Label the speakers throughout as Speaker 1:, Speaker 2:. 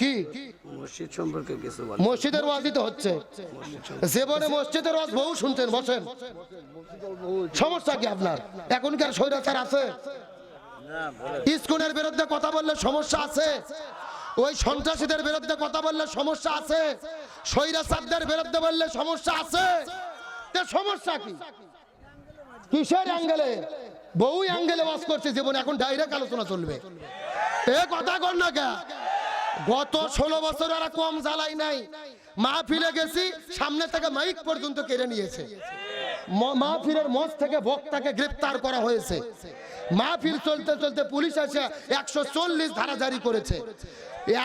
Speaker 1: কি?
Speaker 2: মসজিদ সম্পর্কে কিছু
Speaker 1: মসজিদের ওয়াজই তো হচ্ছে। জীবনে মসজিদের ওয়াজ বহু শুনছেন বসেন। সমস্যা কি আপনার? এখনকার স্বৈরাচার আছে? স্কুলের বিরুদ্ধে কথা বললে সমস্যা আছে? ওই সন্ত্রাসীদের বিরুদ্ধে কথা বললে সমস্যা আছে? স্বৈরাচারদের বিরুদ্ধে বললে সমস্যা আছে? তে সমস্যা কি? কিসের অ্যাঙ্গেলে? বহু অ্যাঙ্গেলে বাস করছে জীবনে এখন ডাইরেক্ট আলোচনা চলবে। এ কথা কর না কে? গত ষোলো বছর আর কম জ্বালাই নাই। মাহফিলে গেছি, সামনে থেকে মাইক পর্যন্ত কেড়ে নিয়েছে। মাহফিলের মঞ্চ থেকে বক্তাকে গ্রেপ্তার করা হয়েছে। মাহফিল চলতে চলতে পুলিশ এসে একশো চল্লিশ ধারা জারি করেছে।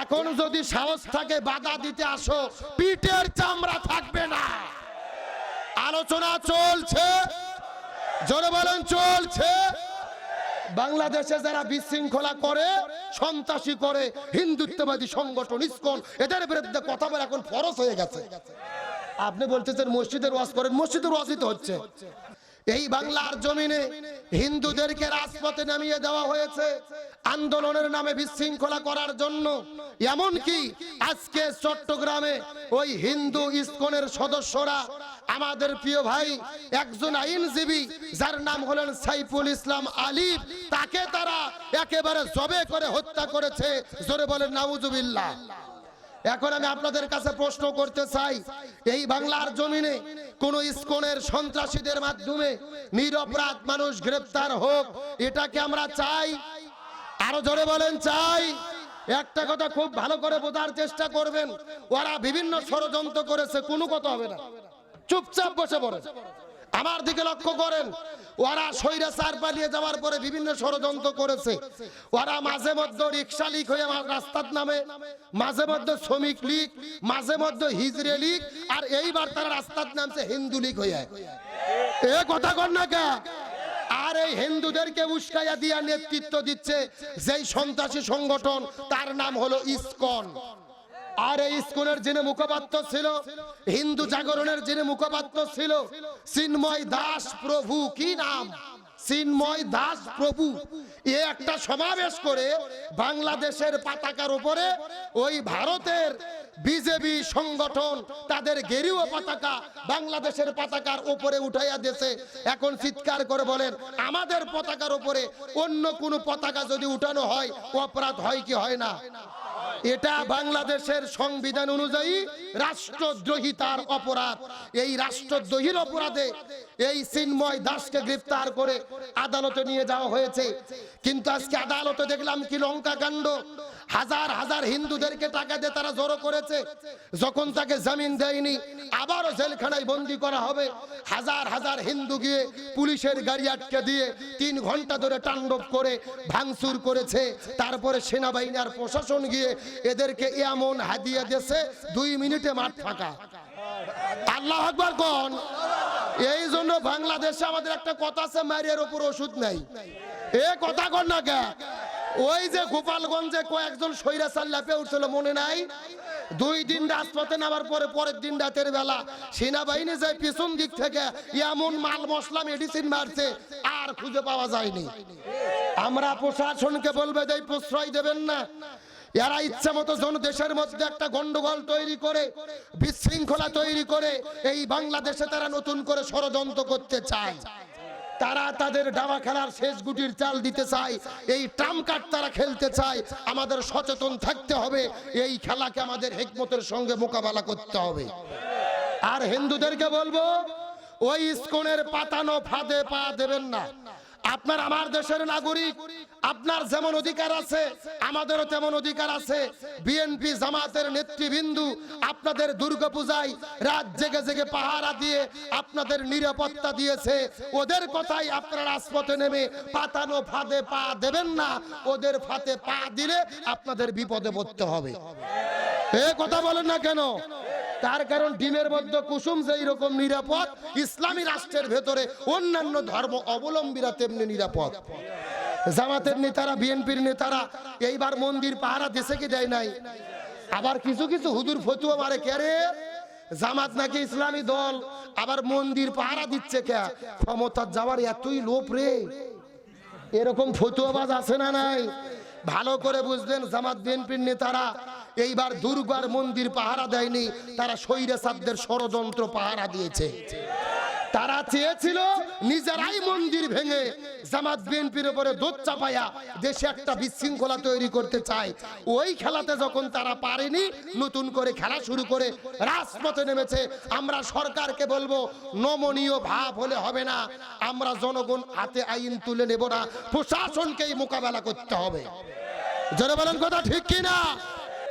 Speaker 1: এখন যদি সাহস থাকে, বাধা দিতে আসো, পিঠের চামড়া থাকবে না। আলোচনা চলছে, জোরে বলেন, চলছে। বাংলাদেশে যারা বিশৃঙ্খলা করে, সন্ত্রাসী করে, হিন্দুত্ববাদী সংগঠন, ইস্কন, এদের বিরুদ্ধে কথা বলে এখন ফরস হয়ে গেছে। আপনি বলতেছেন মসজিদের ওয়াজ করেন, মসজিদের ওয়াজই তো হচ্ছে। এই বাংলার জমিনে হিন্দুদেরকে রাজপথে নামিয়ে দেওয়া হয়েছে। আন্দোলনের নামে বিশৃঙ্খলা করার জন্য। এমনকি আজকে চট্টগ্রামে ওই হিন্দু ইস্কনের সদস্যরা আমাদের প্রিয় ভাই, একজন আইনজীবী, যার নাম হলেন সাইফুল ইসলাম আলিফ তাকে তারা একেবারে জবে করে হত্যা করেছে। জোরে বলেন, নাউজুবিল্লাহ। এখন আমি আপনাদের কাছে প্রশ্ন করতে চাই, এই বাংলার জমিনে কোন ইস্কনের সন্ত্রাসীদের মাধ্যমে নিরপরাধ মানুষ গ্রেপ্তার হোক এটাকে আমরা চাই? আরও জোরে বলেন, চাই। একটা কথা খুব ভালো করে বোঝার চেষ্টা করবেন, ওরা বিভিন্ন ষড়যন্ত্র করেছে, কোনো কথা হবে না। চুপচাপ বসে পড়ে আমার দিকে লক্ষ্য করেন ওরা সৈরা সার পালিয়ে যাওয়ার পরে বিভিন্ন ষড়যন্ত্র করেছে। ওরা মাঝে মধ্যে রিক্সা লিক হয়ে রাস্তার নামে, মাঝে মধ্যে শ্রমিক লীগ মাঝে মধ্যে হিজড়ে লীগ আর এইবার তারা রাস্তার নামছে হিন্দু লীগ হয়ে এ কথা কর না কে? আর এই হিন্দুদেরকে উস্কাইয়া দিয়া নেতৃত্ব দিচ্ছে যেই সন্ত্রাসী সংগঠন, তার নাম হলো ইসকন। আর এই স্কুলের যিনি মুখপাত্র ছিল, হিন্দু জাগরণের যিনি মুখপাত্র ছিল, চিন্ময় দাস প্রভু, কি নাম? চিন্ময় দাস প্রভু এ একটা সমাবেশ করে বাংলাদেশের পতাকার উপরে ওই ভারতের বিজেপি সংগঠন, তাদের গেরুয়া পতাকা বাংলাদেশের পতাকার উপরে উঠাইয়া দিয়েছে। এখন চিৎকার করে বলেন, আমাদের পতাকার উপরে অন্য কোনো পতাকা যদি উঠানো হয়, অপরাধ হয় কি হয় না? এটা বাংলাদেশের সংবিধান অনুযায়ী রাষ্ট্রদ্রোহিতার অপরাধ। এই রাষ্ট্রদ্রোহীর অপরাধে এই চিন্ময় দাসকে গ্রেফতার করে আদালতে নিয়ে যাওয়া হয়েছে। কিন্তু আজকে আদালতে দেখলাম কি লঙ্কা কাণ্ড। হাজার হাজার হিন্দুদেরকে টাকা দিয়ে তারা জড়ো করেছে। যখন তাকে জামিন দেয়নি, আবারও জেলখানায় বন্দি করা হবে। হাজার হাজার হিন্দু গিয়ে পুলিশের গাড়ি আটকে দিয়ে তিন ঘণ্টা ধরে তাণ্ডব করে, ভাঙচুর করেছে। তারপরে সেনাবাহিনী আর প্রশাসন গিয়ে এদেরকে এমন হাদিয়া দিয়েছে, দুই মিনিটে মাঠ ফাঁকা। আল্লাহ আকবার কোন। এই জন্য বাংলাদেশে আমাদের একটা কথা আছে, মারিয়ার উপর ওষুধ নাই। এ কথা কর না কে? ওই যে গোপালগঞ্জে কয়েকজন সৈরাচার ল্যাপে উঠছিল, মনে নাই? দুই দিন রাজপথে নামার পরে পরের দিন রাতের বেলা সেনাবাহিনী যায় পিছন দিক থেকে এমন মাল মশলা মেডিসিন মারছে, আর খুঁজে পাওয়া যায়নি। আমরা প্রশাসনকে বলবে যে প্রশ্রয় দেবেন না। এরা ইচ্ছা মতো দেশের মধ্যে একটা গন্ডগোল তৈরি করে, বিশৃঙ্খলা তৈরি করে, এই বাংলাদেশে তারা নতুন করে ষড়যন্ত্র করতে চায়। তারা তাদের ডাবা খেলার শেষ গুটির চাল দিতে চায়, এই ট্রাম কার্ড তারা খেলতে চায়। আমাদের সচেতন থাকতে হবে, এই খেলাকে আমাদের হেকমতের সঙ্গে মোকাবেলা করতে হবে। আর হিন্দুদেরকে বলব, ওই ইস্কনের পাতানো ফাঁদে পা দেবেন না। আপনার আমার দেশের নাগরিক, আপনার যেমন অধিকার আছে, আমাদেরও তেমন অধিকার আছে। বিএনপি জামাতের নেতৃবৃন্দু আপনাদের দুর্গাপূজায় রাত জেগে জেগে পাহারা দিয়ে আপনাদের নিরাপত্তা দিয়েছে। ওদের কথাই আপনারা রাজপথে নেমে পাতানো ফাঁদে পা দেবেন না। ওদের ফাঁদে পা দিলে আপনাদের বিপদে পড়তে হবে। এ কথা বলেন না কেন? তার কারণ ডিমের মধ্যে কুসুম যেই রকম নিরাপদ, ইসলামী রাষ্ট্রের ভেতরে অন্যান্য ধর্ম অবলম্বীরা তেমনি নিরাপদ। জামাতের নেতারা, বিএনপির নেতারা, এইবার মন্দির পাহারা দেশে কি দেয় নাই? আবার কিছু কিছু হুদুর ফতুয়া মারে কেরে জামাত নাকি ইসলামী দল, আবার মন্দির পাহারা দিচ্ছে কে? ক্ষমতা যাওয়ার এতই লোভ রে। এরকম ফতুয়াবাজ আছে না নাই? ভালো করে বুঝলেন জামাত, বিএনপির নেতারা এইবার দুর্গার মন্দির পাহারা দেয়নি, তারা স্বৈরাচারদের ষড়যন্ত্র পাহারা দিয়েছে। তারা চেয়েছিল নিজেরাই মন্দির ভেঙে জামাত বিএনপির উপরে দোষ চাপাইয়া দেশে একটা বিশৃঙ্খলা তৈরি করতে চায়। ওই খেলাতে যখন তারা পারেনি, নতুন করে খেলা শুরু করে রাজপথে নেমেছে। আমরা সরকারকে বলব, নমনীয় ভাব হলে হবে না, আমরা জনগণ হাতে আইন তুলে নেব না, প্রশাসনকেই মোকাবেলা করতে হবে। যারা বলেন কথা ঠিক কি না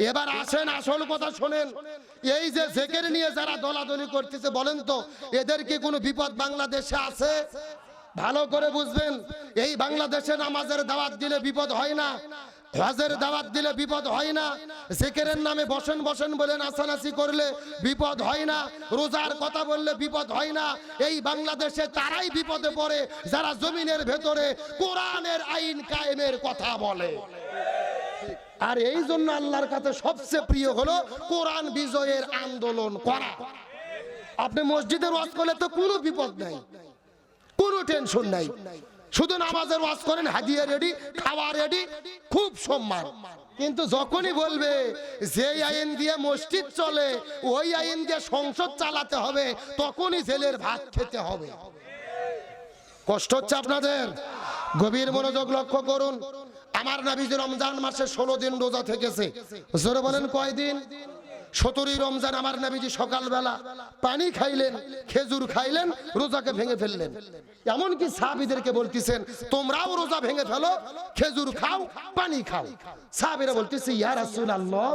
Speaker 1: এবার আসেন, আসল কথা শোনেন। এই যে জেকের নিয়ে যারা দলাদলি করতেছে, বলেন তো, এদের কি কোনো বিপদ বাংলাদেশে আছে? ভালো করে বুঝবেন, এই বাংলাদেশে নামাজের দাওয়াত দিলে বিপদ হয় না, হজের দাওয়াত দিলে বিপদ হয় না, জেকেরের নামে বসেন বসেন বলে নাচানাচি করলে বিপদ হয় না, রোজার কথা বললে বিপদ হয় না, এই বাংলাদেশে তারাই বিপদে পড়ে, যারা জমিনের ভেতরে কোরআনের আইন কায়েমের কথা বলে। আর এই জন্য আল্লাহর কাছে সবচেয়ে প্রিয় হলো কোরআন বিজয়ের আন্দোলন করা। আপনি মসজিদের ওয়াজ করলে তো কোনো বিপদ নাই, কোনো টেনশন নাই। শুধু নামাজের ওয়াজ করেন, হাদিয়া রেডি খাওয়া রেডি খুব সম্মান। কিন্তু যখনই বলবে যে আইন দিয়ে মসজিদ চলে, ওই আইন দিয়ে সংসদ চালাতে হবে, তখনই জেলের ভাত খেতে হবে। কষ্ট হচ্ছে আপনাদের? গভীর মনোযোগ লক্ষ্য করুন। আমার নাবিজ রমজান মাসে ষোলো দিন রোজা থেকেছে। জোরে বলেন কয়দিন সতেরোই রমজান আমার নাবিজি সকালবেলা পানি খাইলেন, খেজুর খাইলেন, রোজাকে ভেঙে ফেললেন। এমনকি সাহাবিদেরকে বলতেছেন, তোমরাও রোজা ভেঙে ফেলো, খেজুর খাও, পানি খাও। সাহাবিরা বলতেছে, ইয়া রাসূলুল্লাহ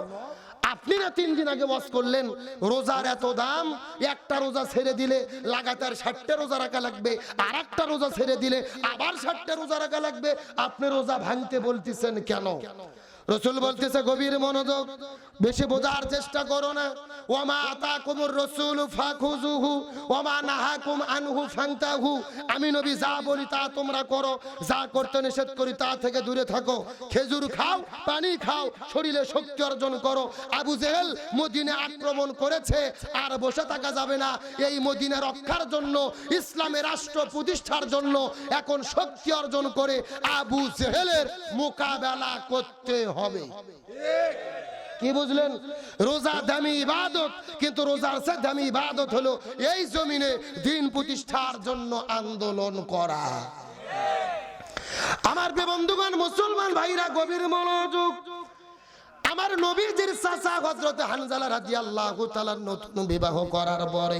Speaker 1: আপনি না তিন দিন আগে ওয়াজ করলেন, রোজার এত দাম, একটা রোজা ছেড়ে দিলে লাগাতার ষাটটা রোজা রাখা লাগবে আর একটা রোজা ছেড়ে দিলে আবার ষাটটা রোজা রাখা লাগবে। আপনি রোজা ভাঙতে বলতেছেন কেন? রসুল বলতেছে, গভীর মনোযোগ, বেশি বোঝার চেষ্টা করো না। ওমা আতাকুমুর রসুল ফাখুজুহু ওমা নাহাকুম আনহু ফান্তাহু। আমি নবী যা বলি তা তোমরা করো, যা করতে নিষেধ করি তা থেকে দূরে থাকো। খেজুর খাও, পানি খাও, শরীরে শক্তি অর্জন করো। আবু জেহেল মদিনে আক্রমণ করেছে, আর বসে থাকা যাবে না। এই মদিনা রক্ষার জন্য, ইসলামের রাষ্ট্র প্রতিষ্ঠার জন্য এখন শক্তি অর্জন করে আবু জেহেলের মোকাবেলা করতে হবে। কি বুঝলেন? রোজা দামি ইবাদত, কিন্তু রোজার সে দামি ইবাদত হলো এই জমিনে দিন প্রতিষ্ঠার জন্য আন্দোলন করা। আমার বন্ধুগণ, মুসলমান ভাইরা, গভীর মনোযোগ। আমার নবীজির চাচা হজরত হানজালা রাদিয়াল্লাহু তাআলার নতুন বিবাহ করার পরে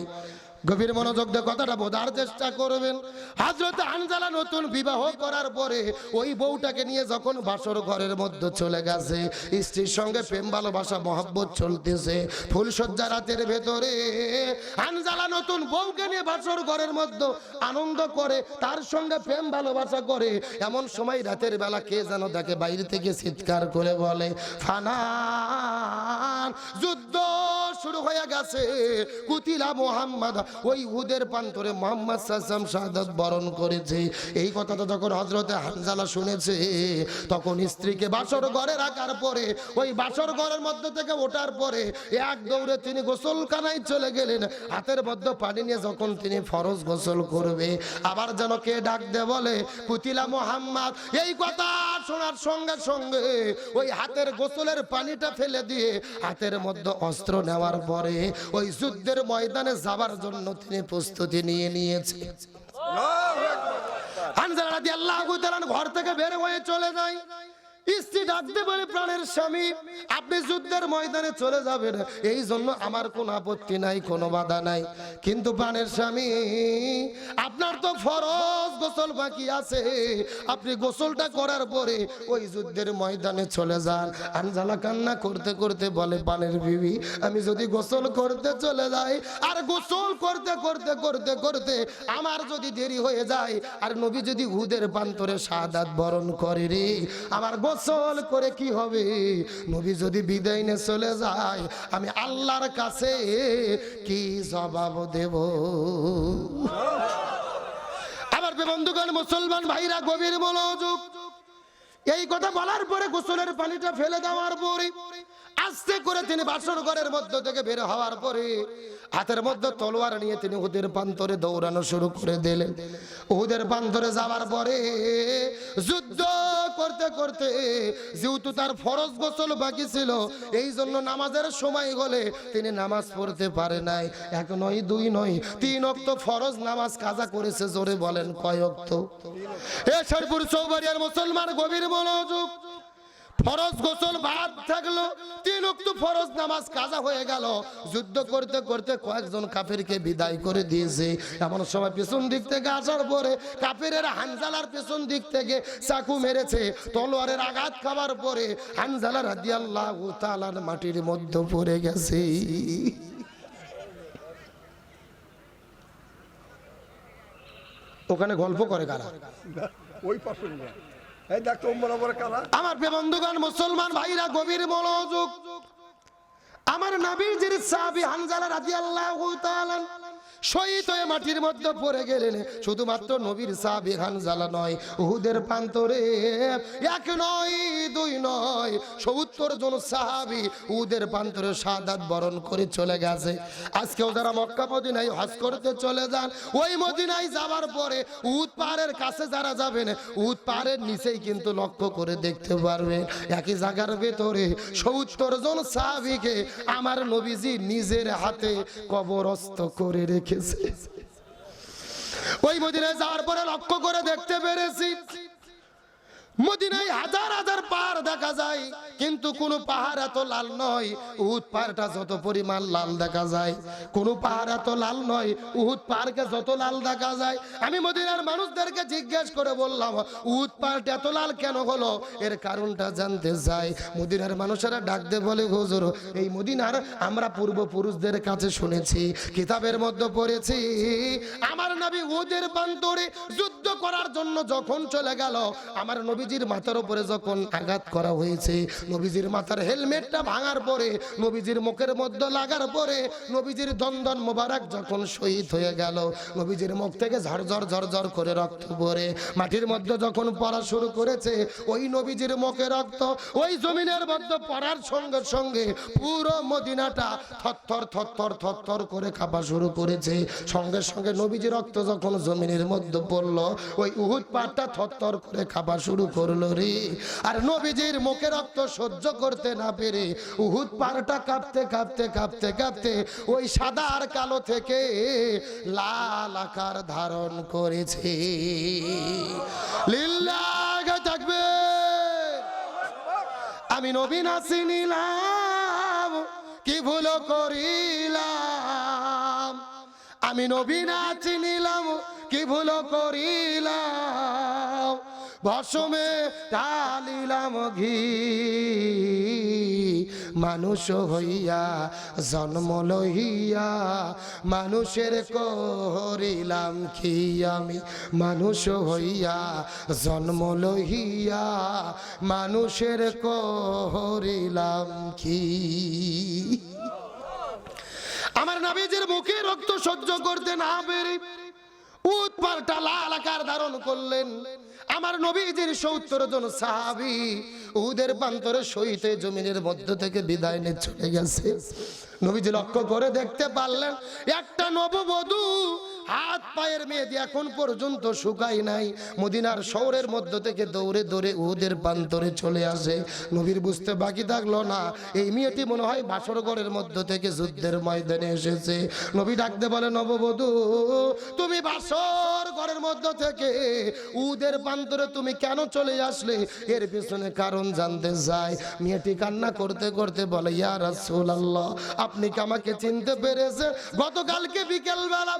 Speaker 1: গভীর মনোযোগ দিয়ে কথাটা বোঝার চেষ্টা করবেন। হাজরত হানজালা নতুন বিবাহ করার পরে ওই বউটাকে নিয়ে যখন বাসর ঘরের মধ্যে চলে গেছে, স্ত্রীর সঙ্গে প্রেম, ভালোবাসা, মহব্বত চলতেছে। ফুলসজ্জা রাতের ভেতরে হানজালা নতুন বউকে নিয়ে বাসর ঘরের মধ্যে আনন্দ করে, তার সঙ্গে প্রেম, ভালোবাসা করে। এমন সময় রাতের বেলা কে যেন তাকে বাইরে থেকে চিৎকার করে বলে ফানান যুদ্ধ শুরু হয়ে গেছে। কুতিলা মোহাম্মদ ওই উহুদের প্রান্তরে মোহাম্মদ সাসাম শাহাদাত বরণ করেছে। এই কথাটা যখন হজরতে হানজালা শুনেছে, তখন স্ত্রীকে বাসর ঘরে রাখার পরে, ওই বাসর ঘরের মধ্যে থেকে ওঠার পরে এক দৌড়ে তিনি গোসলখানায় চলে গেলেন। হাতের মধ্যে পানি নিয়ে যখন তিনি ফরজ গোসল করবে, আবার যেন কে ডাক দে বলে, কুতিলা মোহাম্মদ, এই কথা শোনার সঙ্গে সঙ্গে ওই হাতের গোসলের পানিটা ফেলে দিয়ে হাতের মধ্যে অস্ত্র নেওয়ার পরে ওই যুদ্ধের ময়দানে যাবার জন্য তিনি প্রস্তুতি নিয়ে নিয়েছে। ঘর থেকে বের হয়ে চলে যায়। স্ত্রী ডাকতে বলে প্রাণের স্বামী, আপনি যুদ্ধের ময়দানে চলে যাবেন। এই জন্য আমার কোনো আপত্তি নাই, কোনো বাধা নাই। কিন্তু প্রাণের স্বামী, আপনার তো ফরজ গোসল বাকি আছে। আপনি গোসলটা করার পরে ওই যুদ্ধের ময়দানে চলে যান। আনজালা কান্না করতে করতে বলে পানের বিবি, আমি যদি গোসল করতে চলে যাই, আর গোসল করতে করতে করতে করতে আমার যদি দেরি হয়ে যায়, আর নবী যদি হুদের প্রান্তরে সাদাত বরণ করে রে, আমার গোসল করে কি হবে? নবী যদি বিদায় নিয়ে চলে যায়, আমি আল্লাহর কাছে কি জবাব দেব? আমার বন্ধুগণ, মুসলমান ভাইরা, গভীর মনোযোগ। এই কথা বলার পরে গোসলের পানিটা ফেলে দেওয়ার পরে, আস্তে করে তিনি বাসর ঘরের মধ্য থেকে বের হওয়ার পরে, হাতের মধ্যে তলোয়ার নিয়ে তিনি উহুদের প্রান্তরে দৌড়ানো শুরু করে দিলেন। উহুদের প্রান্তরে যাওয়ার পরে যুদ্ধ করতে করতে যেহেতু তার ফরজ গোসল বাকি ছিল এই জন্য নামাজের সময় গলে তিনি নামাজ পড়তে পারে নাই। এক নয়, দুই নয়, তিন অক্ত ফরজ নামাজ কাজা করেছে, জোরে বলেন কয় অক্ত এ শেরপুর চৌবাড়িয়ার মুসলমান গভীর মনোযোগ। ফরজ গোসল বাদ থাকল, তিন উক্ত ফরজ নামাজ কাজা হয়ে গেল। যুদ্ধ করতে করতে কয়েকজন কাফেরকে বিদায় করে দিয়েছে। এমন সময় পেছন দিক থেকে আসার পরে কাফেরের হানজালার পেছন দিক থেকে চাকু মেরেছে। তলোয়ারের আঘাত খাবার পরে হানজালা রাদিয়াল্লাহু তাআলার মাটির মধ্যে পড়ে গেছে। ওখানে গল্প করে কারা?
Speaker 3: ওই পাশে
Speaker 1: আমার বন্ধুগণ মুসলমান ভাইরা গভীর মনোযোগ। আমার নবীজির সাহাবি হানজালা রাজি তাআলা শহীদ হয়ে মাটির মধ্যে পড়ে গেলেন। শুধুমাত্র নবীর সাহাবী হানজালা নয়, উহুদের প্রান্তরে। এক নয়, দুই নয়, সত্তর জন সাহাবী উহুদের প্রান্তরে শাহাদাত বরণ করে চলে গেছে। আজকেও যারা মক্কা, মদিনায় হজ করতে চলে যান, ওই মদিনায় যাওয়ার পরে উহুদ পাহাড়ের কাছে যারা যাবেন, উহুদ পাহাড়ের নিচেই কিন্তু লক্ষ্য করে দেখতে পারবেন, একই জায়গার ভেতরে সত্তর জন সাহাবিকে আমার নবীজি নিজের হাতে কবরস্থ করে রেখেছে ওই মদিনায় যাওয়ার পরে লক্ষ্য করে দেখতে পেরেছি মদিনায় হাজার হাজার পাহাড় দেখা যায়, কিন্তু কোন পাহাড় এত লাল নয়, উহুদ পাহাড়টা যত পরিমাণ লাল দেখা যায়। কোন পাহাড় এত লাল নয়, উহুদ পাহাড়কে যত লাল দেখা যায়। আমি মদিনার মানুষদেরকে জিজ্ঞেস করে বললাম, উহুদ পাহাড়টা এত লাল কেন হলো? এর কারণটা জানতে চাই। মদিনার মানুষেরা ডাকতে বলে, হুজুর, এই মদিনার আমরা পূর্বপুরুষদের কাছে শুনেছি, কিতাবের মধ্যে পড়েছি। আমার নবী উহুদের প্রান্তরে যুদ্ধ করার জন্য যখন চলে গেল, আমার নবীজির মাথার উপরে যখন আঘাত করা হয়েছে, নবীজির মাথার হেলমেটটা ভাঙার পরে, নবীজির মুখের মধ্যে লাগার পরে, নবীজির দন্দন মোবারক যখন শহীদ হয়ে গেল, নবীজির মুখ থেকে ঝরঝর ঝরঝর করে রক্ত পরে মাটির মধ্যে যখন পড়া শুরু করেছে, ওই নবীজির মুখে রক্ত, ওই জমিনের মধ্যে পড়ার সঙ্গে সঙ্গে পুরো মদিনাটা থরথর থরথর থরথর করে খাপা শুরু করেছে। সঙ্গে সঙ্গে নবীজি রক্ত যখন জমিনের মধ্যে পড়ল, ওই উহুদ পাটটা থরথর করে খাপা শুরু করল রে। আর নবীজির মুখে রক্ত সহ্য করতে না পেরে উহুদ পাড়টা কাঁপতে কাঁপতে কাঁপতে কাঁপতে ওই সাদা আর কালো থেকে লাল আকার ধারণ করেছে। থাকবে। আমি নবীন চিনিলাম কি ভুল করিলাম? আমি নবীন চিনিলাম কি ভুল করিলাম? ভসমে ঢালিলাম ঘি। মানুষ হইয়া, জন্ম লইয়া, মানুষের করিলাম কি আমি? মানুষ হইয়া, জন্ম লইয়া, মানুষের করিলাম কি? আমার নাবিজের মুখে রক্ত সহ্য করতে না পেরে উৎপালটা লাল আকার ধারণ করলেন। আমার নবীজির সত্তর জন সাহাবি উদের প্রান্তরে সহিতে জমিনের মধ্য থেকে বিদায় নিয়ে চলে গেছে। নবীজি লক্ষ্য করে দেখতে পারলেন, একটা নববধূ হাত পায়ের মেয়েদি এখন পর্যন্ত শুকাই নাই। মদিনার শহরের মধ্য থেকে দৌড়ে দৌড়ে উহুদের প্রান্তরে চলে আসে। নবীর বুঝতে বাকি থাকল না। এই মেয়েটি মনে হয় বাসরগড়ের মধ্য থেকে যুদ্ধের ময়দানে এসেছে। নবী ডাকতে বলে, নববধূ, তুমি বাসর ঘরের মধ্য থেকে উদের প্রান্তরে তুমি কেন চলে আসলে? এর পিছনে কারণ জানতে চাই। মেয়েটি কান্না করতে করতে বলে, ইয়া রাসূলুল্লাহ, আপনি কি আমাকে চিনতে পেরেছেন? গতকালকে বিকেল বেলা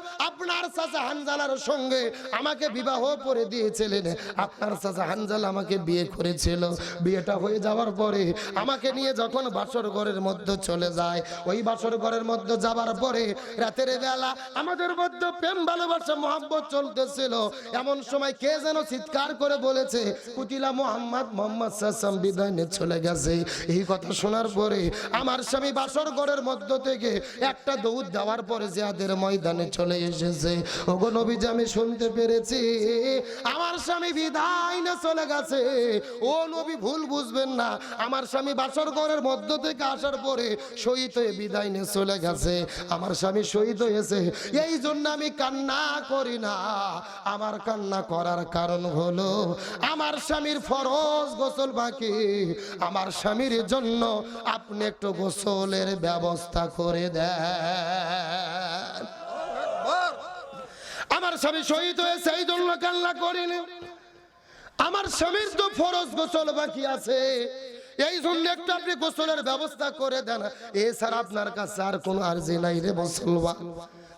Speaker 1: আপনার চাচা হানজালার সঙ্গে আমাকে বিবাহ করে দিয়েছিলেন। আপনার চাচা হানজালা আমাকে বিয়ে করেছিল। বিয়েটা হয়ে যাওয়ার পরে আমাকে নিয়ে যখন বাসর ঘরের মধ্যে চলে যায়, ওই বাসর ঘরের মধ্যে যাবার পরে রাতের বেলা আমাদের মধ্যে প্রেম, ভালোবাসা মোহাম্মত চলতেছিল। এমন সময় কে যেন চিৎকার করে বলেছে, কুতিলা মোহাম্মদ মোহাম্মদ সাসাম বিদায় নিয়ে চলে গেছে। এই কথা শোনার পরে আমার স্বামী বাসর ঘরের মধ্য থেকে একটা দৌড় দেওয়ার পরে জিহাদের ময়দানে চলে এসেছে। ওগো নবীজি, আমি শুনতে পেরেছি। আমার স্বামী বিদায় না চলে গেছে। ও নবী, ভুল বুঝবেন না। আমার স্বামী বাসর ঘরের মধ্য থেকে আসার পরে শহীদ হয়ে বিদায় নিয়ে চলে গেছে। আমার স্বামী শহীদ হয়েছে। এই জন্য আমি কান্না করি না। আমার কান্না করার কারণ হলো, আমার স্বামীর ফরজ গোসল বাকি। আমার স্বামীর জন্য আপনি একটু গোসলের ব্যবস্থা করে আমার স্বামী শহীদ হয়ে সেই জন্য কান্না করিনি। আমার স্বামীর তো ফরজ গোসল বাকি আছে। এই জন্য একটু আপনি গোসলের ব্যবস্থা করে দেন। এছাড়া আপনার কাছে আর কোনো আর্জি নাই রে মুসলমান।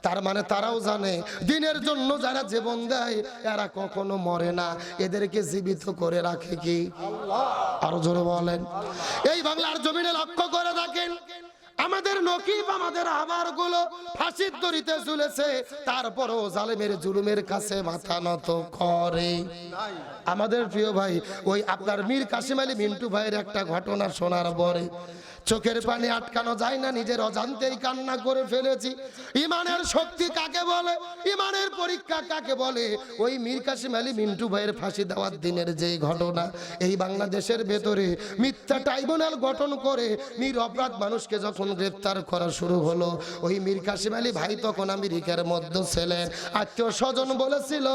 Speaker 1: তার মানে তারাও জানে, দিনের জন্য যারা জীবন দেয়, এরা কখনো মরে না। এদেরকে জীবিত করে রাখে কি? আরও জোরে বলেন। এই বাংলার জমিনে লক্ষ্য করে দেখেন আমাদের নকিব, আমাদের আবারগুলো ফাঁসির দড়িতে ঝুলেছে। তারপরও জালেমের জুলুমের কাছে মাথা নত করে। আমাদের প্রিয় ভাই, ওই আপনার মীর কাশিম আলী মিন্টু ভাইয়ের একটা ঘটনা শোনার পরে চোখের পানি আটকানো যায় না, নিজের অজান্তেই কান্না করে ফেলেছি। ইমানের শক্তি কাকে বলে? ইমানের পরীক্ষা কাকে বলে? ওই মীর কাশিম আলী মিন্টু ভাইয়ের ফাঁসি দেওয়ার দিনের যে ঘটনা, এই বাংলাদেশের ভেতরে মিথ্যা ট্রাইব্যুনাল গঠন করে মীর অপরাধ মানুষকে যখন গ্রেপ্তার করা শুরু হলো, ওই মীর কাশিম আলী ভাই তখন আমেরিকার মধ্যে ছিলেন। আত্মীয় স্বজন বলেছিল,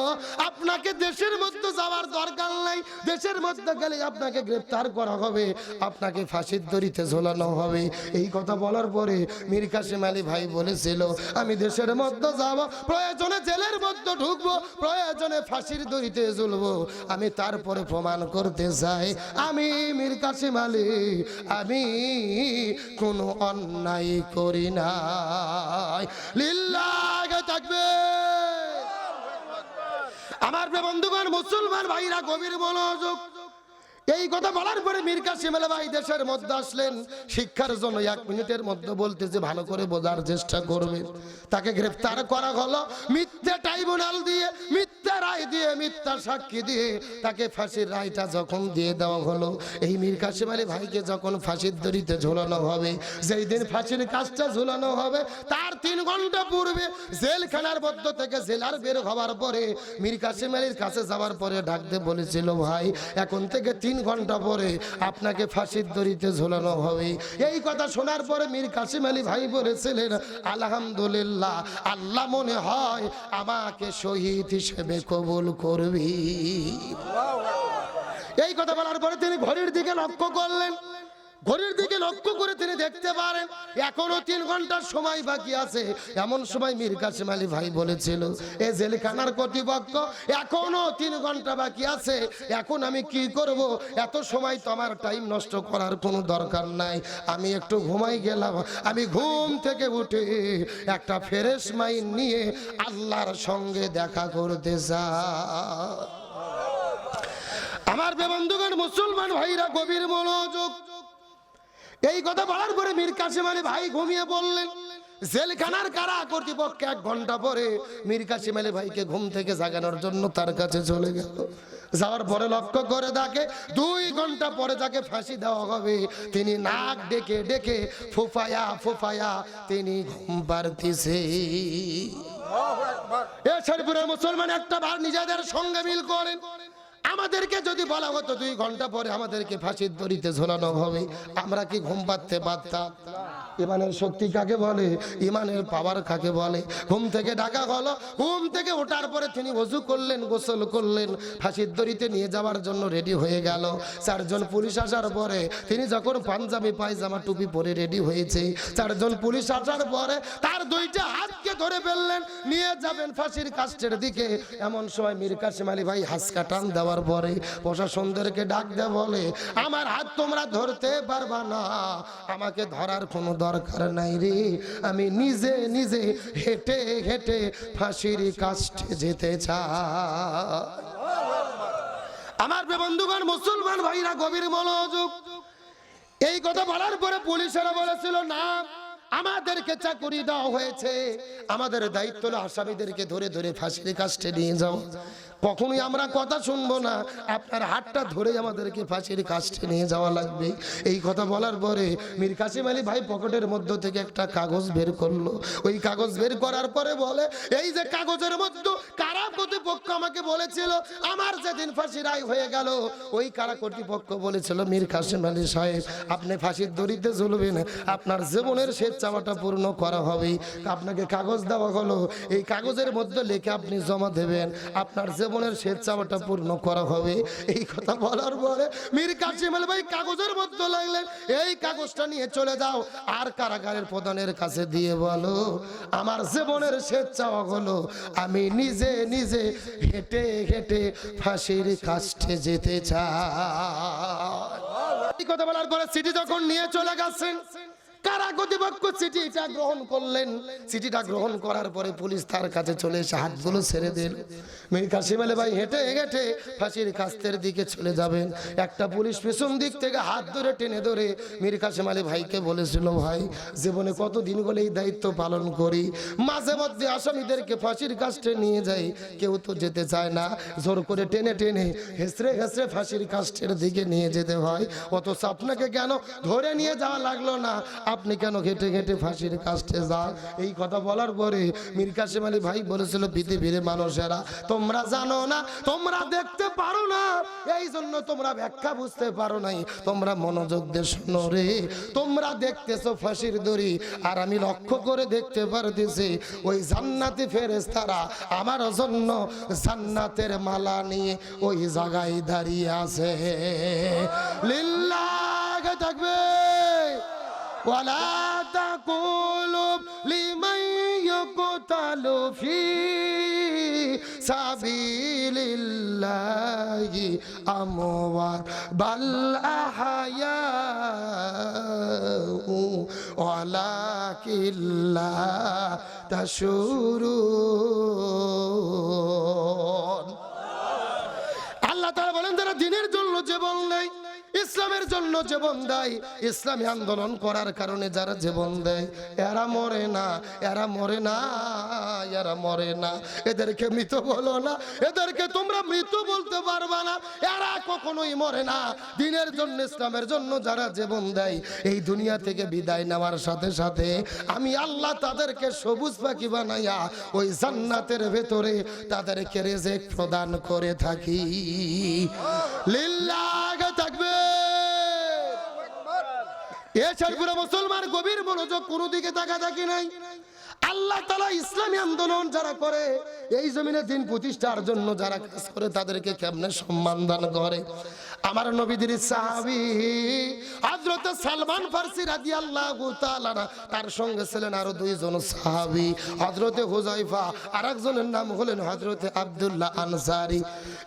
Speaker 1: আপনাকে দেশের মধ্যে যাওয়ার দরকার নাই। দেশের মধ্যে গেলে আপনাকে গ্রেপ্তার করা হবে, আপনাকে ফাঁসির দড়িতে ঝোলানো হবে। এই কথা বলার পরে মীর কাশিম আলী ভাই বলেছিল, আমি দেশের মধ্যে যাব, প্রয়োজনে জেলের মধ্যে ঢুকবো, প্রয়োজনে ফাঁসির দড়িতে ঝুলবো। আমি তারপরে প্রমাণ করতে চাই, আমি মীর কাশিম আলী, আমি কোনো অন্যায় করি নাই। লিল্লাহ থাকবে। আমার বন্ধুগণ মুসলমান ভাইরা গভীর মনোযোগ এই কথা বলার পরে মীর কাসিম ভাই দেশের মধ্যে আসলেন। শিক্ষার জন্য এক মিনিটের মধ্যে বলতে যে ভালো করে বোঝার চেষ্টা করবে। তাকে গ্রেফতার করা হলো। মিথ্যা ট্রাইব্যুনাল দিয়ে, মিথ্যা রায় দিয়ে, মিথ্যা সাক্ষী দিয়ে তাকে ফাঁসির রায়টা যখন দিয়ে দেওয়া হলো, এই মীর কাসিম আলী ভাইকে যখন ফাঁসির দড়িতে ঝোলানো হবে, যেই দিন ফাঁসির কাজটা ঝুলানো হবে, তার তিন ঘণ্টা পূর্বে জেলখানার মধ্য থেকে জেলার বের হওয়ার পরে মীর কাসিম আলীর কাছে যাওয়ার পরে ডাকতে বলেছিল, ভাই, এখন থেকে তিন ঘণ্টা পরে আপনাকে ফাঁসির দড়িতে ঝোলানো হবে। এই কথা শোনার পরে মীর কাসিম আলী ভাই বলেছিলেন, আলহামদুলিল্লাহ, আল্লাহ মনে হয় আমাকে শহীদ হিসেবে কবুল করবি। এই কথা বলার পরে তিনি ঘড়ির দিকে লক্ষ্য করলেন। ঘড়ির দিকে লক্ষ্য করে তিনি দেখতে পারেন, এখনও তিন ঘণ্টার সময় বাকি আছে। এমন সময় মীর কাসিম আলী ভাই বলেছিল, এ জেলখানার কর্তৃপক্ষ, এখনও তিন ঘণ্টা বাকি আছে, এখন আমি কি করব? এত সময় তো আমার টাইম নষ্ট করার কোনো দরকার নাই। আমি একটু ঘুমাই গেলাম, আমি ঘুম থেকে উঠে একটা ফেরেশ মাইন নিয়ে আল্লাহর সঙ্গে দেখা করতে যা আমার বেবন্ধুগণ মুসলমান ভাইরা, গভীর মনোযোগ এই কথা বলার পরে মীর কাসিম আলী ভাই ঘুমিয়ে পড়লেন। জেলখানার কারা কর্তৃপক্ষ এক ঘণ্টা পরে মীর কাসিম আলী ভাইকে ঘুম থেকে জাগানোর জন্য তার কাছে চলে গেল। যাওয়ার পরে লক্ষ্য করে তাকে দুই ঘণ্টা পরে তাকে ফাঁসি দেওয়া হবে। তিনি নাক ডেকে ডেকে ফুফায়া ফুফায়া তিনি ঘুম পারতিছে এ শরীফুরের মুসলমান একটা বার নিজেদের সঙ্গে মিল করেন। আমাদেরকে যদি বলা হতো দুই ঘণ্টা পরে আমাদেরকে ফাঁসির দড়িতে ঝোলানো হবে, আমরা কি ঘুম পাড়তে পারতাম? ইমানের শক্তি কাকে বলে? ইমানের পাওয়ার কাকে বলে? ঘুম থেকে ডাকা হলো। ঘুম থেকে ওঠার পরে তিনি অজু করলেন, গোসল করলেন, ফাঁসির দড়িতে নিয়ে যাওয়ার জন্য রেডি হয়ে গেল। চারজন পুলিশ আসার পরে তিনি যখন পাঞ্জাবি, পায়জামা, টুপি পরে রেডি হয়েছে, চারজন পুলিশ আসার পরে তার দুইটা হাতকে ধরে ফেললেন, নিয়ে যাবেন ফাঁসির কাস্টের দিকে। এমন সময় মীর কাসিম আলী ভাই হাসকা টান দেওয়ার পরে প্রশাসনদেরকে ডাক দে বলে, আমার হাত তোমরা ধরতে পারবা না। আমাকে ধরার কোনো দরকার নাই রে। আমি নিজে নিজে হেঁটে হেঁটে ফাঁসির কাস্টে যেতে চাই। আমার বন্ধুগণ, মুসলমান ভাইরা, গভীর মনোযোগ। এই কথা বলার পরে পুলিশেরা বলেছিল, না, আমাদেরকে চাকুরি দেওয়া হয়েছে। আমাদের দায়িত্ব হলো আসামিদেরকে ধরে ধরে ফাঁসির কাস্টে নিয়ে যাও কখনোই আমরা কথা শুনব না। আপনার হাতটা ধরে আমাদেরকে ফাঁসির কাস্টে নিয়ে যাওয়া লাগবে। এই কথা বলার পরে মীর কাসিম আলী ভাই পকেটের মধ্য থেকে একটা কাগজ বের করল। ওই কাগজ বের করার পরে বলে, এই যে কাগজের মধ্যে কারা কর্তৃপক্ষ আমাকে বলেছিল, আমার যেদিন ফাঁসি রায় হয়ে গেল, ওই কারা কর্তৃপক্ষ বলেছিল, মীর কাসিম আলী সাহেব, আপনি ফাঁসির দড়িতে ঝুলবেন, আপনার জীবনের শেষ চাওয়াটা পূর্ণ করা হবে। আপনাকে কাগজ দেওয়া হলো। এই কাগজের মধ্যে লিখে আপনি জমা দেবেন। আপনার জীবনের শেষ চাওয়াটা পূর্ণ করা হবে। এই কথা বলার পরে মীর কাসিম ভাই কাগজের মধ্যে লাগলেন, এই কাগজটা নিয়ে চলে যাও, আর কারাগারের প্রধানের কাছে দিয়ে বলো, আমার জীবনের শেষ চাওয়া হলো আমি নিজে নিজে হেঁটে হেঁটে ফাঁসির কাছে যেতে চাই। কথা বলার পরে সিটি যখন নিয়ে চলে গেছেন কারা কর্তৃপক্ষ চিঠিটা গ্রহণ করলেন? চিঠিটা গ্রহণ করার পরে পুলিশ তার কাছে চলে এসে হাতগুলো ছেড়ে দিল। মীর কাসিম আলী ভাই হেঁটে হেঁটে ফাঁসির কাস্তের দিকে চলে যাবেন। একটা পুলিশ পেছন দিক থেকে হাত ধরে টেনে ধরে মীর কাসিম আলী ভাইকে বলেছিল, ভাই, জীবনে কতদিন বলে এই দায়িত্ব পালন করি? মাঝে মধ্যে আসামিদেরকে ফাঁসির কাস্টে নিয়ে যাই। কেউ তো যেতে চায় না। জোর করে টেনে টেনে হেসড়ে হেসড়ে ফাঁসির কাস্টের দিকে নিয়ে যেতে হয়। অথচ আপনাকে কেন ধরে নিয়ে যাওয়া লাগল না? আপনি কেন ঘেটে ঘেটে ফাঁসির কাস্টে যান? এই কথা বলার পরে মীর কাসিম আলী ভাই বলেছিল, পৃথিবীর মানুষেরা, তোমরা জানো না, তোমরা দেখতে পারো না। এই জন্য তোমরা ব্যাখ্যা বুঝতে পারো নাই। তোমরা মনোযোগ দিয়ে শোনো রে। তোমরা দেখতেছো ফাঁসির দড়ি, আর আমি লক্ষ্য করে দেখতে পারতেছি, ওই জান্নাতি ফেরেশতারা আমার জন্য জান্নাতের মালা নিয়ে ওই জায়গায় দাঁড়িয়ে আছে। লিল্লাহ থাকবে। ولا تقولوا لمن يقتل في سبيل الله أموات بل أحياء ولكن لا تشعرون আল্লাহ তারা বলেন যারা দিনের জন্য জীবন দেয় ইসলামের জন্য জীবন দেয়। ইসলামী আন্দোলন করার কারণে যারা জীবন দেয়, এরা মরে না, এরা মরে না, এরা মরে না। এদেরকে মৃত বলো না, এদেরকে তোমরা মৃত বলতে পারবা না, এরা কখনোই মরে না। দিনের জন্য, ইসলামের জন্য যারা জীবন দেয়, এই দুনিয়া থেকে বিদায় নেওয়ার সাথে সাথে আমি আল্লাহ তাদেরকে সবুজ পাখি বানাইয়া ওই জান্নাতের ভেতরে তাদেরকে রেজেক প্রদান করে থাকি। লিল্লাহ থাকবে। এছাড়া পুরো মুসলমান গভীর মনোযোগ কোনো দিকে তাকা থাকি নাই। আল্লাহ তালা ইসলামী আন্দোলন যারা করে, এই জমিনে দিন প্রতিষ্ঠার জন্য যারা কাজ করে, তাদেরকে কেমনে সম্মান দান করে? আমার নবীদের সাহাবি হযরত সালমান ফারসি রাদিয়াল্লাহু তাআলা তার সঙ্গে ছিলেন আরও দুইজন সাহাবি। হযরতে হুজাইফা আর একজনের নাম হলেন হযরতে আব্দুল্লাহ আনসারি।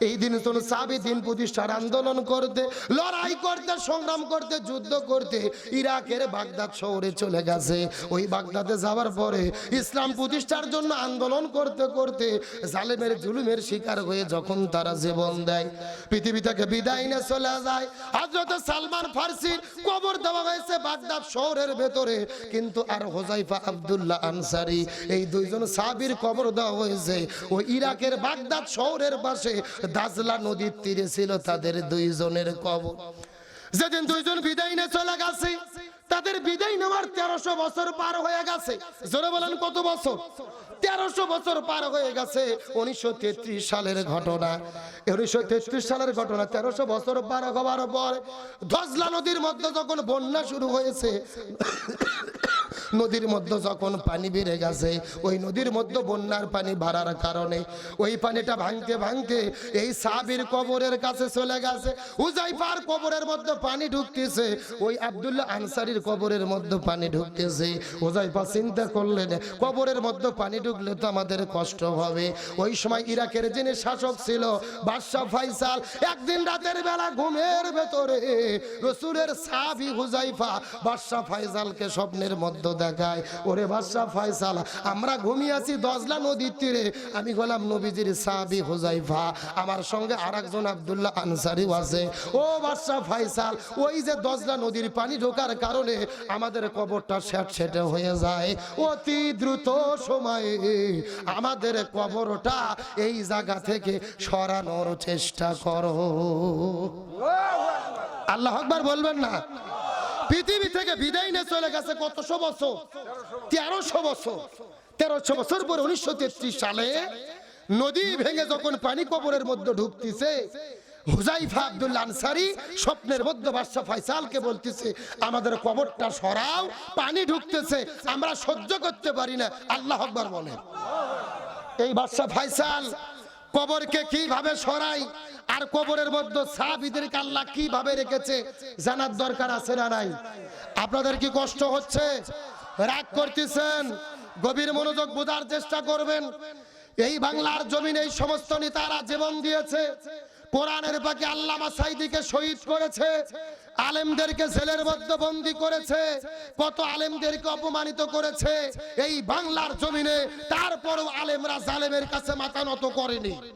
Speaker 1: এই দিন কোন সাহাবি দিন প্রতিষ্ঠার আন্দোলন করতে, লড়াই করতে, সংগ্রাম করতে, যুদ্ধ করতে, ইরাকের বাগদাদ শহরে চলে গেছে। ওই বাগদাদে যাওয়ার পরে ইসলাম প্রতিষ্ঠার জন্য আন্দোলন করতে করতে জালেমের জুলুমের শিকার হয়ে যখন তারা জীবন দেয়, পৃথিবী থেকে বিদায় নিয়ে চলে যায়। হযরত সালমান ফারসির কবর দেওয়া হয়েছে বাগদাদ শহরের ভেতরে, কিন্তু আর হোজাইফা আব্দুল্লাহ আনসারি, এই দুইজন সাহাবীর কবর দেওয়া হয়েছে। ও ইরাকের বাগদাদ শহরের পাশে দাজলা নদীর তীরে ছিল তাদের দুইজনের কবর। যেদিন দুইজন বিদায় নিয়ে চলে গেছে তাদের বিদায় নেওয়ার তেরোশো বছর পার হয়ে গেছে। জোরে বলেন কত বছর? তেরোশো বছর পার হয়ে গেছে। উনিশশো তেত্রিশ সালের ঘটনা। উনিশশো সালের ঘটনা তেরোশো বছর পার হওয়ার পর নদীর মধ্যে যখন বন্যা শুরু হয়েছে, নদীর মধ্যে যখন পানি বেড়ে গেছে, ওই নদীর মধ্যে বন্যার পানি বাড়ার কারণে ওই পানিটা ভাঙতে ভাঙতে এই সাবির কবরের কাছে চলে গেছে। উজাইফার কবরের মধ্যে পানি ঢুকতেছে, ওই আবদুল্লাহ আনসারির কবরের মধ্যে পানি ঢুকতেছে। উজাইফা চিন্তা করলেন, কবরের মধ্যে পানি ঢুকলে তো আমাদের কষ্ট হবে। ওই সময় ইরাকের যিনি শাসক ছিল, বাদশাহ ফাইসাল, একদিন রাতের বেলা ঘুমের ভেতরে রসুলের সাবি হুজাইফা বাদশাহ ফাইসালকে স্বপ্নের মধ্যে দেখায়, ওরে বাদশাহ ফয়সাল আমরা ঘুমিয়ে আছি দজলা নদীর তীরে। আমি গেলাম নবীজির সাহাবি হুজাইফা আমার সঙ্গে আর একজন আবদুল্লাহ আনসারিও আছে। ও বাদশাহ ফয়সাল ওই যে দজলা নদীর পানি ঢোকার কারণে আমাদের কবরটা স্যাট সেটে হয়ে যায়। অতি দ্রুত সময়ে আমাদের কবরটা এই জায়গা থেকে সরানোর চেষ্টা করো। আল্লাহ আকবার বলবেন না। পৃথিবী থেকে বিদায় নিয়ে চলে গেছে কতশো বছর? তেরোশো বছর। তেরোশো বছর পরে উনিশশো তেত্রিশ সালে নদী ভেঙে যখন পানি কবরের মধ্যে ঢুকতেছে হুজাইফা আব্দুল আনসারি স্বপ্নের মধ্যে বাদশাহ ফয়সালকে বলতেছে, আমাদের কবরটা সরাও, পানি ঢুকতেছে, আমরা সহ্য করতে পারি না। আল্লাহ আকবার বলেন। এই বাদশাহ ফয়সাল, কবরকে কীভাবে সরাই, আর কবরের মধ্যে সাহাবিদেরকে আল্লাহ কীভাবে রেখেছে, জানার দরকার আছে না নাই? আপনাদের কি কষ্ট হচ্ছে? রাগ করতেছেন? গভীর মনোযোগ বোঝার চেষ্টা করবেন? এই বাংলার জমিন এই সমস্ত নেতারা জীবন দিয়েছে। কোরআনের পাকে আল্লামা সাইদিকে শহীদ করেছে, আলেমদেরকে জেলের মধ্যে বন্দি করেছে, কত আলেমদেরকে অপমানিত করেছে, এই বাংলার জমিনে তারপরও আলেমরা জালেমের কাছে মাথা নত করেনি।